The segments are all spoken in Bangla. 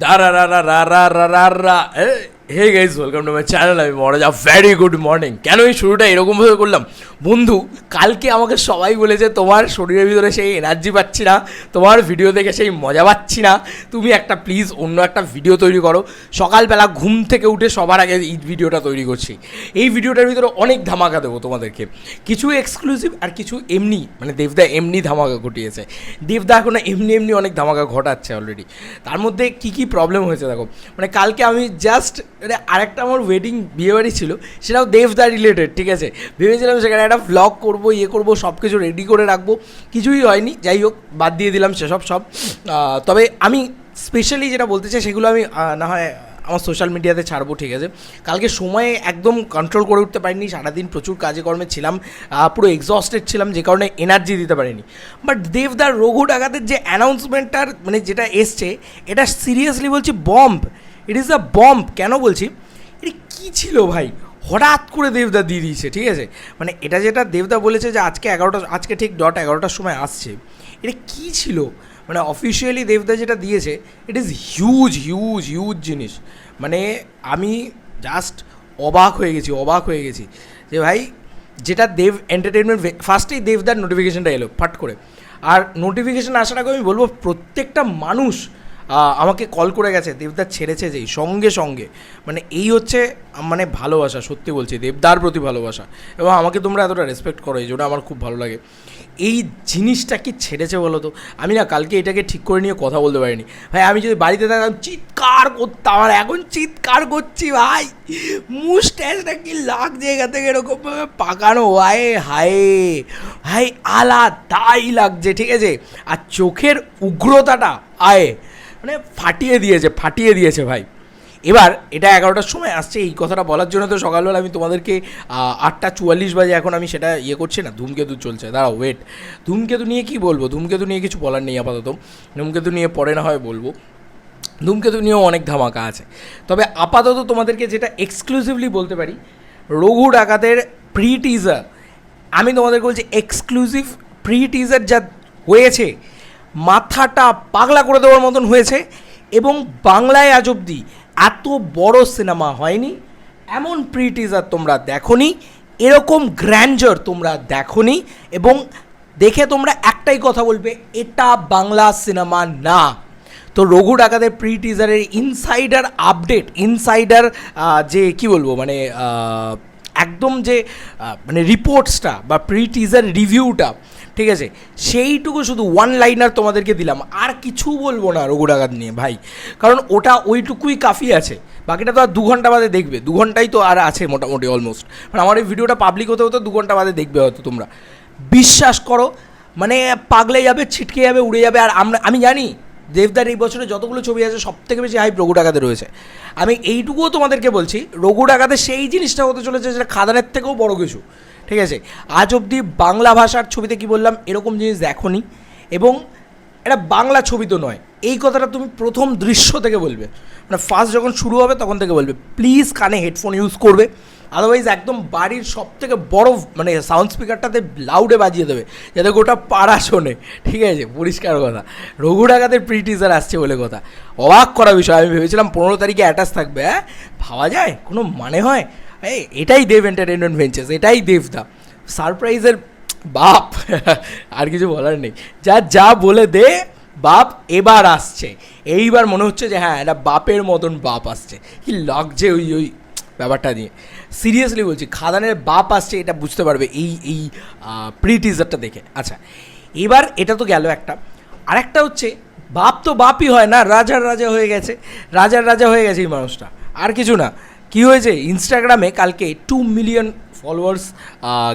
Dararararararara. Evet. Eh? Hey guys welcome to my channel আমি মহারাজা ভ্যারি গুড মর্নিং কেন এই শুরুটা এরকমভাবে করলাম? বন্ধু, কালকে আমাকে সবাই বলেছে তোমার শরীরের ভিতরে সেই এনার্জি পাচ্ছি না, তোমার ভিডিও দেখে সেই মজা পাচ্ছি না। তুমি একটা প্লিজ অন্য একটা ভিডিও তৈরি করো। সকালবেলা ঘুম থেকে উঠে সবার আগে এই ভিডিওটা তৈরি করছি। এই ভিডিওটার ভিতরে অনেক ধামাকা দেবো তোমাদেরকে। কিছু এক্সক্লুসিভ আর কিছু এমনি মানে দেবদা এমনি ধামাকা ঘটিয়েছে। দেবদা এখন এমনি এমনি অনেক ধামাকা ঘটাচ্ছে অলরেডি তার মধ্যে কী কী প্রবলেম হয়েছে দেখো। মানে কালকে আমি জাস্ট মানে আরেকটা আমার ওয়েডিং বিয়েবাড়ি ছিল, সেটাও দেবদা রিলেটেড ঠিক আছে? ভেবেছিলাম সেখানে একটা ভ্লগ করব ইয়ে করব সব কিছু রেডি করে রাখব, কিছুই হয়নি, যাই হোক, বাদ দিয়ে দিলাম সেসব সব। তবে আমি স্পেশালি যেটা বলতে চাই, সেগুলো আমি না হয় আমার সোশ্যাল মিডিয়াতে ছাড়বো, ঠিক আছে? কালকে সময়ে একদম কন্ট্রোল করে উঠতে পারিনি, সারাদিন প্রচুর কাজে কর্মে ছিলাম পুরো এক্সস্টেড ছিলাম, যে কারণে এনার্জি দিতে পারিনি। বাট দেবদার রঘু ডাকাতের যে অ্যানাউন্সমেন্টটার মানে যেটা এসছে, এটা সিরিয়াসলি বলছি bomb it is a bomb কেন বলছি? এটা কী ছিল ভাই? হঠাৎ করে দেবদা দিয়ে দিয়েছে, ঠিক আছে? মানে এটা যেটা দেবদা বলেছে যে আজকে এগারোটা, আজকে ঠিক ডট এগারোটার সময় আসছে। এটা কী ছিল? মানে অফিসিয়ালি দেবদা যেটা দিয়েছে it is huge huge huge জিনিস। মানে আমি জাস্ট অবাক হয়ে গেছি, অবাক হয়ে গেছি। যে ভাই, যেটা দেব এন্টারটেনমেন্ট ফার্স্টেই দেবদার নোটিফিকেশানটা এলো, ফাট করে। আর নোটিফিকেশান আসার আগে আমি বলব, প্রত্যেকটা মানুষ আমাকে কল করে গেছে দেবদার ছেড়েছে যেই, সঙ্গে সঙ্গে। মানে এই হচ্ছে মানে ভালোবাসা, সত্যি বলছি, দেবদার প্রতি ভালোবাসা। এবং আমাকে তোমরা এতটা রেসপেক্ট করো, এই জন্য আমার খুব ভালো লাগে। এই জিনিসটা কি ছেড়েছে বলো তো? আমি না কালকে এটাকে ঠিক করে নিয়ে কথা বলতে পারিনি। ভাই, আমি যদি বাড়িতে থাকতাম, চিৎকার করতাম, আর এখন চিৎকার করছি, ভাই। মুস্ট্যাচটা কি লাগছে এখান থেকে এরকমভাবে পাকানো হায় হায়। ভাই, আলাদাই লাগছে, ঠিক আছে? আর চোখের উগ্রতাটা, আয়। মানে ফাটিয়ে দিয়েছে ফাটিয়ে দিয়েছে ভাই। এবার এটা এগারোটার সময় আসছে, এই কথাটা বলার জন্য তো সকালবেলা আমি তোমাদেরকে আটটা চুয়াল্লিশ বাজে এখন আমি সেটা ইয়ে করছি না, ধূমকেতু চলছে, দাঁড়াও ওয়েট ধূমকেতু নিয়ে কি বলব? ধূমকেতু নিয়ে কিছু বলার নেই আপাতত। ধূমকেতু নিয়ে পরে না হয় বলব। ধূমকেতু নিয়েও অনেক ধামাকা আছে। তবে আপাতত তোমাদেরকে যেটা এক্সক্লুসিভলি বলতে পারি, রঘু ডাকাতের প্রি টিজার আমি তোমাদেরকে বলছি এক্সক্লুসিভ প্রি টিজার যা হয়েছে মাথাটা পাগলা করে দেওয়ার মতন হয়েছে এবং বাংলায় আজ অব্দি এত বড় সিনেমা হয়নি। এমন প্রি টিজার তোমরা দেখোনি, এরকম গ্র্যান্ডার তোমরা দেখোনি এবং দেখে তোমরা একটাই কথা বলবে, এটা বাংলা সিনেমা না। তো রঘু ডাকাতের প্রি টিজারের ইনসাইডার আপডেট ইনসাইডার যে কি বলব মানে একদম যে মানে রিপোর্টসটা বা প্রি টিজার রিভিউটা ঠিক আছে? সেইটুকু শুধু ওয়ান লাইনার তোমাদেরকে দিলাম। আর কিছু বলব না রঘু ডাকাত নিয়ে, ভাই। কারণ ওটা ওইটুকুই কাফি আছে। বাকিটা তো আর দু ঘণ্টা বাদে দেখবে। দু ঘন্টাই তো আর আছে মোটামুটি অলমোস্ট মানে আমার এই ভিডিওটা পাবলিক হতে হতে দু ঘণ্টা বাদে দেখবে হয়তো তোমরা। বিশ্বাস করো মানে পাগলে যাবে, ছিটকে যাবে, উড়ে যাবে। আর আমরা, আমি জানি দেবদার এই বছরে যতগুলো ছবি আছে সব থেকে বেশি হাইপ রঘু ডাকাতে রয়েছে। আমি এইটুকুও তোমাদেরকে বলছি রঘু ডাকাতে সেই জিনিসটা হতে চলেছে যেটা খাদানের থেকেও বড় কিছু। ঠিক আছে? আজ অবধি বাংলা ভাষার ছবিতে কি বললাম? এরকম জিনিস দেখোনি। এবং এটা বাংলা ছবি তো নয়। এই কথাটা তুমি প্রথম দৃশ্য থেকে বলবে। মানে ফার্স্ট যখন শুরু হবে তখন থেকে বলবে। প্লিজ কানে হেডফোন ইউজ করবে। আদারওয়াইজ একদম বাড়ির সব থেকে বড় মানে সাউন্ড স্পিকারটাতে লাউডে বাজিয়ে দেবে। যাতে গোটা পাড়া শোনে। ঠিক আছে? পরিষ্কার কথা। রঘু ডাকাতের প্রি টিজার আসছে বলে কথা। অবাক করা বিষয়। আমি ভেবেছিলাম পনেরো তারিখে অ্যাটাচ থাকবে হ্যাঁ? ভাবা যায়? কোনো মানে হয়? এই, এটাই দেব এন্টারটেনমেন্ট ভেঞ্চার্স এটাই দেবদা সারপ্রাইজের বাপ, আর কিছু বলার নেই। যা যা বলে দে, বাপ এবার আসছে। এইবার মনে হচ্ছে যে হ্যাঁ এটা বাপের মতন বাপ আসছে। কি লাগছে ওই ওই ব্যাপারটা নিয়ে। সিরিয়াসলি বলছি, খাদানের বাপ আসছে, এটা বুঝতে পারবে এই এই প্রি টিজারটা দেখে। আচ্ছা এবার এটা তো গেল একটা। আরেকটা হচ্ছে, বাপ তো বাপই হয় না, রাজার রাজা হয়ে গেছে। রাজার রাজা হয়ে গেছে এই মানুষটা। আর কিছু না। কি হয়েছে? ইনস্টাগ্রামে কালকে টু মিলিয়ন ফলোয়ার্স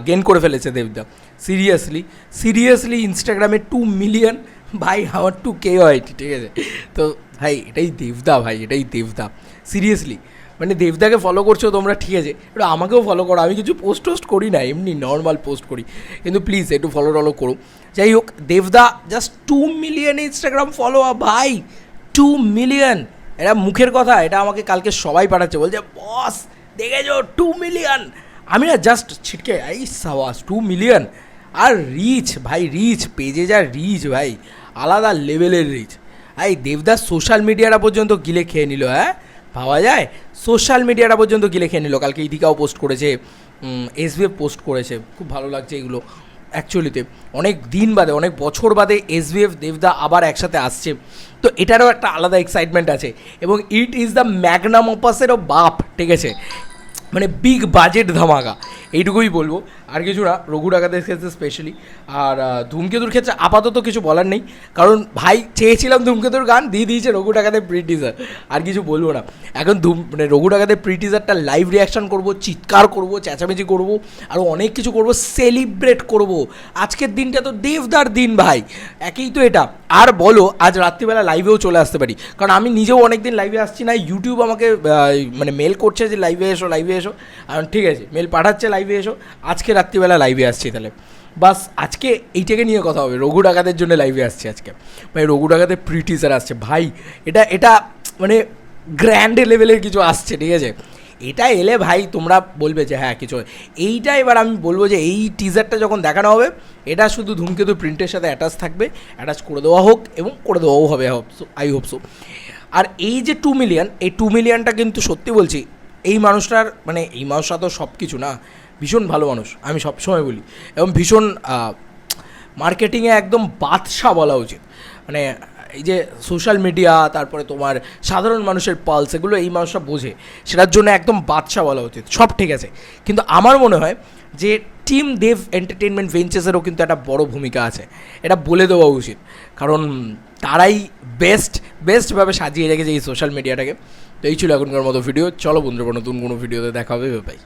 গেন করে ফেলেছে দেবদা। সিরিয়াসলি সিরিয়াসলি ইনস্টাগ্রামে টু মিলিয়ন ভাই, আমার টু কে হয়, ঠিক আছে? তো ভাই, এটাই দেবদা ভাই, এটাই দেবদা। সিরিয়াসলি মানে দেবদাকে ফলো করছ তোমরা, ঠিক আছে? একটু আমাকেও ফলো করো, আমি কিছু পোস্ট টোস্ট করি না, এমনি নর্মাল পোস্ট করি। কিন্তু প্লিজ একটু ফলো টলো করো। যাই হোক, দেবদা just two million Instagram follow ভাই টু মিলিয়ন এটা মুখের কথা, এটা আমাকে কালকে সবাই পাঠাচ্ছে। বলছে, বস, দেখেছ টু মিলিয়ন আমি না জাস্ট ছিটকে, এই সাওয়াস টু মিলিয়ন আর রিচ ভাই রিচ পেজে যা রিচ ভাই, আলাদা লেভেলের রিচ এই দেবদাস সোশ্যাল মিডিয়াটা পর্যন্ত গিলে খেয়ে নিল হ্যাঁ? পাওয়া যায়? সোশ্যাল মিডিয়াটা পর্যন্ত গিলে খেয়ে নিল। কালকে ইদিকাও পোস্ট করেছে এসবিএফ পোস্ট করেছে। খুব ভালো লাগছে এগুলো। অ্যাকচুয়ালিতে অনেক দিন বাদে, অনেক বছর বাদে এসবিএফ দেবদা আবার একসাথে আসছে। তো এটারও একটা আলাদা এক্সাইটমেন্ট আছে। এবং ইট ইজ দ্য ম্যাগনাম অপাসেরও বাপ, ঠিক আছে? মানে বিগ বাজেট ধামাকা। এইটুকুই বলব। আর কিছু না রঘু ডাকাতের ক্ষেত্রে স্পেশালি আর ধূমকেতুর ক্ষেত্রে আপাতত কিছু বলার নেই। কারণ ভাই চেয়েছিলাম ধূমকেতুর গান, দিয়ে দিয়েছে রঘু ডাকাতের প্রি টিজার আর কিছু বলব না। এখন ধূম মানে রঘু ডাকাতের প্রি টিজারটা লাইভ রিয়াকশন করব, চিৎকার করব, চেঁচামেচি করব আরও অনেক কিছু করব সেলিব্রেট করব। আজকের দিনটা তো দেবদার দিন ভাই। একই তো এটা। আর বলো, আজ রাত্রিবেলা লাইভেও চলে আসতে পারি। কারণ আমি নিজেও অনেক দিন লাইভে আসছি না। ইউটিউব আমাকে মানে মেল করছে যে লাইভে এসো লাইভে এসো। ঠিক আছে মেল পাঠাচ্ছে লাইভে এসো। আজকে রাত্রিবেলা লাইভে আসছি তাহলে। বাস, আজকে এইটাকে নিয়ে কথা হবে, রঘু ডাকাতের জন্য লাইভে আসছে আজকে। ভাই, রঘু ডাকাতের প্রি টিজার আসছে। ভাই, এটা এটা মানে গ্র্যান্ড লেভেলের কিছু আসছে, ঠিক আছে? এটা এলে ভাই, তোমরা বলবে যে হ্যাঁ কিছু। এইটা এবার আমি বলব যে, এই টিজারটা যখন দেখানো হবে, এটা শুধু ধূমকেতু প্রিন্টের সাথে অ্যাটাচ থাকবে। অ্যাটাচ করে দেওয়া হোক এবং করে দেওয়াও হবে আই হোপ সো আর এই যে টু মিলিয়ন এই টু মিলিয়নটা কিন্তু সত্যি বলছি, এই মানুষটার মানে এই মানুষটা তো সব কিছু না ভীষণ ভালো মানুষ, আমি সবসময় বলি। এবং ভীষণ মার্কেটিংয়ে একদম বাদশা বলা উচিত। মানে এই যে সোশ্যাল মিডিয়া, তারপরে তোমার সাধারণ মানুষের পালস, এগুলো এই মানুষটা বোঝে। সেটার জন্য একদম বাদশা বলা উচিত। সব ঠিক আছে। কিন্তু আমার মনে হয় যে, টিম দেব এন্টারটেনমেন্ট ভেঞ্চার্সেরও কিন্তু একটা বড় ভূমিকা আছে। এটা বলে দেওয়া উচিত। কারণ, তারাই বেস্ট বেস্টভাবে সাজিয়ে রেখেছে এই সোশ্যাল মিডিয়াটাকে। তো এই ছিল এখনকার মতো ভিডিও। চলো বন্ধুরা, নতুন কোনো ভিডিওতে দেখা হবে বাই